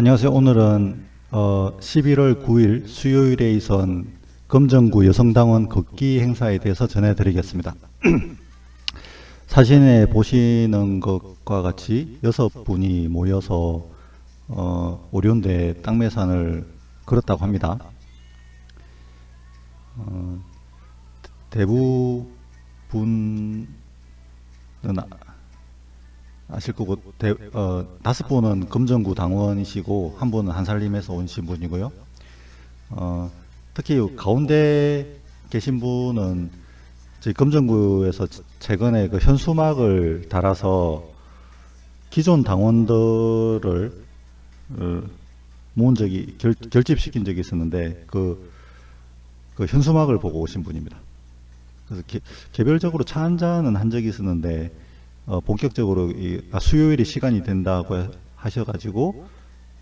안녕하세요. 오늘은 어, 11월 9일 수요일에 있은 금정구 여성당원 걷기 행사에 대해서 전해드리겠습니다. 사진에 보시는 것과 같이 여섯 분이 모여서 어, 오륜대 땅매산을 걸었다고 합니다. 어, 대부분은 아- 아실 거고 대, 어, 다섯 분은 금정구 당원이시고 한 분은 한살림에서 오신 분이고요. 어, 특히 가운데 계신 분은 저희 금정구에서 최근에 그 현수막을 달아서 기존 당원들을 어, 모은 적이 결, 결집시킨 적이 있었는데 그, 그 현수막을 보고 오신 분입니다. 그래서 개, 개별적으로 차 한 잔은 한 적이 있었는데 어, 본격적으로 이, 아, 수요일이 시간이 된다고 하- 하셔가지고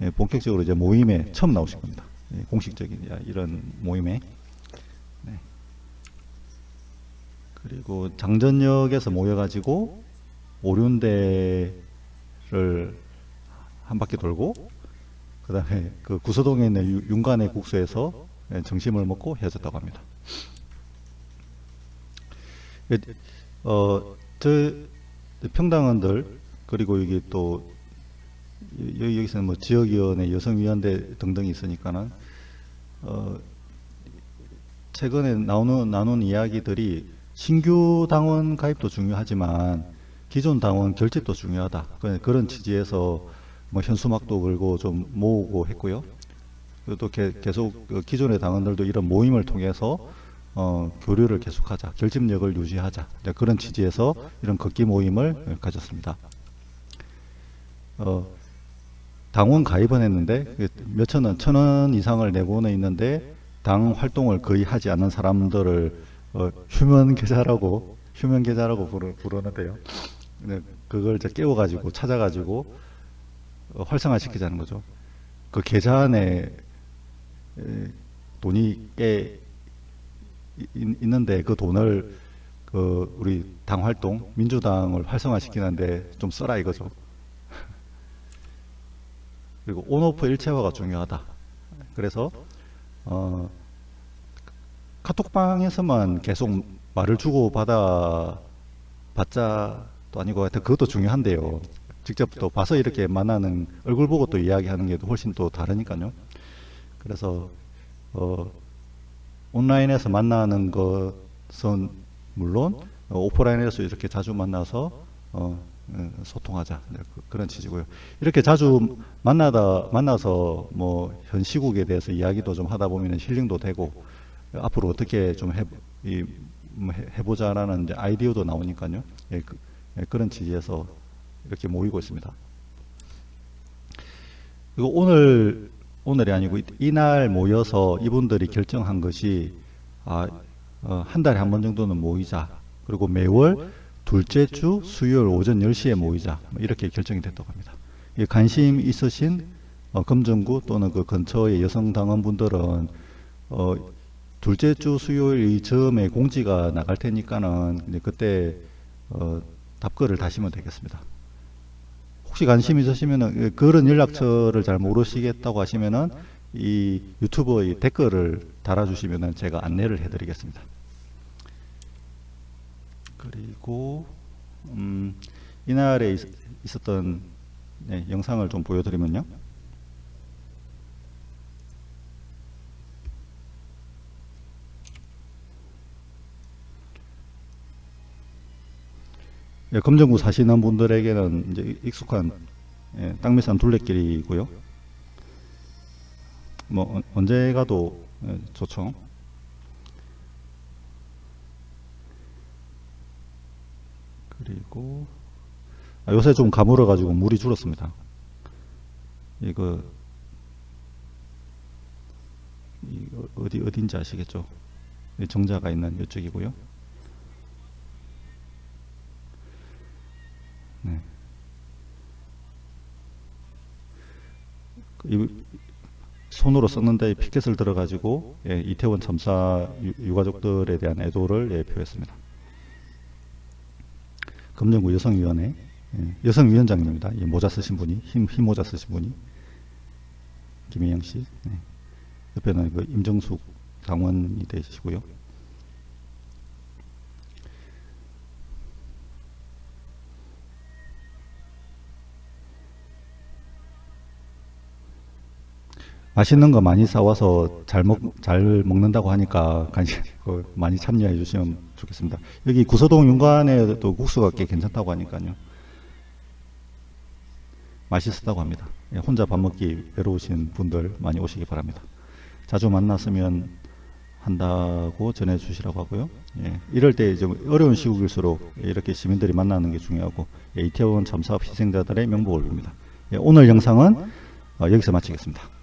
예, 본격적으로 이제 모임에 처음 나오신 겁니다. 예, 공식적인 야, 이런 모임에 네. 그리고 장전역에서 모여가지고 오륜대를 한 바퀴 돌고 그 다음에 그 구서동에 있는 유- 윤관의 국수에서 예, 점심을 먹고 헤어졌다고 합니다. 그, 어, 저 평당원들 그리고 여기 또 여- 여기서는 뭐 지역위원회, 여성위원회 등등이 있으니까는 어, 최근에 나오는 나눈 이야기들이 신규 당원 가입도 중요하지만 기존 당원 결집도 중요하다. 그- 그런 취지에서 뭐 현수막도 걸고 좀 모으고 했고요. 또 개- 계속 그 기존의 당원들도 이런 모임을 통해서 어, 교류를 계속하자, 결집력을 유지하자 그런 취지에서 이런 걷기 모임을 가졌습니다. 어, 당원 가입은 했는데 그 몇천 원, 천 원 이상을 내고는 있는데 당 활동을 거의 하지 않는 사람들을 어, 휴면 계좌라고 휴면 계좌라고 부르, 부르는데요. 네, 그걸 이제 깨워가지고 찾아가지고 어, 활성화시키자는 거죠. 그 계좌 안에 에, 돈이 꽤 이- 있는데 그 돈을 그 우리 당 활동 민주당을 활성화시키는데 좀 써라 이거죠. 그리고 온오프 일체화가 중요하다. 그래서 어 카톡방에서만 계속 말을 주고 받아 받자도 아니고 하여튼 그것도 중요한데요. 직접 또 봐서 이렇게 만나는 얼굴 보고 또 이야기하는 게 훨씬 또 다르니까요. 그래서 어 온라인에서 만나는 것은 물론 어, 오프라인에서 이렇게 자주 만나서 어, 어, 소통하자 네, 그- 그런 취지고요. 이렇게 자주 만나다 만나서 뭐 현 시국에 대해서 이야기도 좀 하다 보면 힐링도 되고 앞으로 어떻게 좀뭐 해- 해보자라는 이제 아이디어도 나오니까요. 예, 그, 예, 그런 취지에서 이렇게 모이고 있습니다. 그리고 오늘 오늘이 아니고 이- 이날 모여서 이분들이 결정한 것이 아, 어, 한 달에 한 번 정도는 모이자. 그리고 매월 둘째 주 수요일 오전 10시에 모이자. 뭐 이렇게 결정이 됐다고 합니다. 이 관심 있으신 어, 금정구 또는 그 근처의 여성 당원분들은 어, 둘째 주 수요일 이 즈음에 공지가 나갈 테니까는 그때 어, 답글을 다시면 되겠습니다. 혹시 관심 있으시면은 그런 연락처를 잘 모르시겠다고 하시면은 이 유튜브의 댓글을 달아주시면은 제가 안내를 해드리겠습니다. 그리고 음, 이날에 있, 있었던 네, 영상을 좀 보여드리면요. 예, 금정구 사시는 분들에게는 이제 익숙한 예, 땅매산 둘레길이고요. 뭐 언- 언제 가도 예, 좋죠. 그리고 아, 요새 좀 가물어 가지고 물이 줄었습니다. 이거 이거 어디 어딘지 아시겠죠? 이 정자가 있는 이쪽이고요. 네. 그 이- 손으로 썼는데 피켓을 들어가지고 예, 이태원 참사 유, 유가족들에 대한 애도를 예, 표했습니다. 금정구 여성위원회 예, 여성위원장입니다. 이 모자 쓰신 분이 흰, 흰 모자 쓰신 분이 김혜영 씨. 네. 옆에는 그 임정숙 당원이 되시고요. 맛있는 거 많이 사와서 잘 먹, 잘 먹는다고 하니까 간식 그 많이 참여해 주시면 좋겠습니다. 여기 구서동 윤관에 또 국수가 꽤 괜찮다고 하니까요. 맛있었다고 합니다. 예, 혼자 밥 먹기 외로우신 분들 많이 오시기 바랍니다. 자주 만났으면 한다고 전해 주시라고 하고요. 예, 이럴 때좀 어려운 시국일수록 이렇게 시민들이 만나는 게 중요하고 예, 이태원 참사 희생자들의 명복을 빕니다. 예, 오늘 영상은 어, 여기서 마치겠습니다.